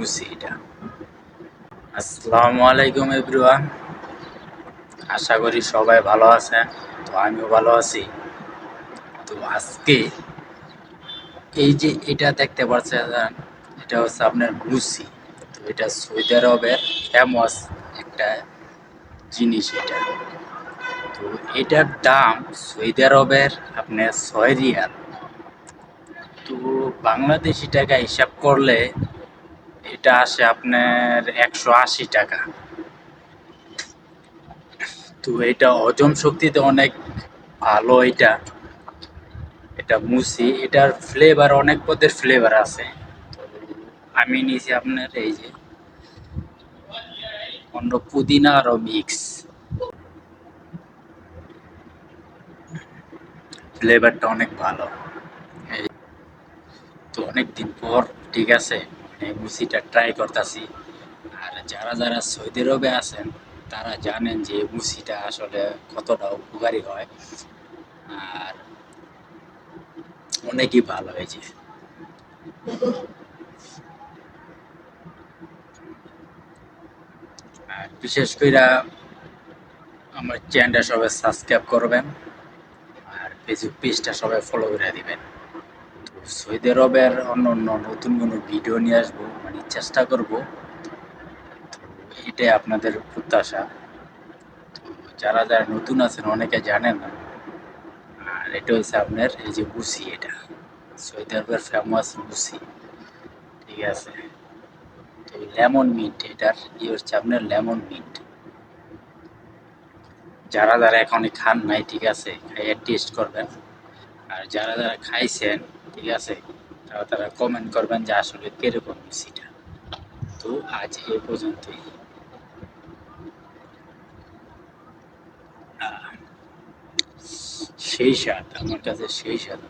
মুসি এটা আসসালামু আলাইকুম এভরিওয়ান। আশা করি সবাই ভালো আছেন, তো আমিও ভালো আছি। তো আজকে এই যে এটা দেখতে পাচ্ছেন, এটা হচ্ছে আপনার মুসি। তো এটা সৌদি আরবের ফেমাস একটা জিনিস এটা। তো এটার দাম সৌদি আরবের আপনার ছয় রিয়াল। তো বাংলাদেশি টাকা হিসাব করলে এটা আসে আপনার একশো আশি টাকা। তো এটা হজম শক্তিতে অনেক ভালো এটা। এটা মুসি, এটার ফ্লেভার অনেক পদের ফ্লেভার আছে। আমি নিয়েছি আপনার এই যে, অন্য পুদিনা আরও মিক্স ফ্লেভারটা অনেক ভালো। তো অনেক দিন পর, ঠিক আছে? মুসিটা ট্রাই করতেছি। আর যারা যারা সৌদি আরবে আছেন, তারা জানেন যে মুসিটা আসলে কতটা উপকারী হয়। আর অনেকই ভালো হয়েছে আর বিশেষ করে আমার চ্যানেলটা সবাই সাবস্ক্রাইব করবেন, আর ফেসবুক পেজটা সবাই ফলো করে দিবেন। সৌদি আরবের অন্য অন্য নতুন কোনো ভিডিও নিয়ে আসব মানে চেষ্টা করব। এটাই আপনাদের প্রত্যাশা। তো যারা যারা নতুন আছেন, অনেকে জানেন না। আর এটা হচ্ছে আপনার এই যে বুসি, এটা সৌদি আরবের ফেমাস বুসি। ঠিক আছে? তো লেমন মিন্ট এটার ই হচ্ছে আপনার লেমন মিন্ট যারা যারা এখন খান নাই, ঠিক আছে? খাইয়ে টেস্ট করবেন। আর যারা যারা খাইছেন ঠিক আছে তারা কমেন্ট করবেন যে আসলে কীরকম মিষ্টিটা। তো আজ এ পর্যন্তই। সেই স্বাদ, আমার কাছে সেই স্বাদ।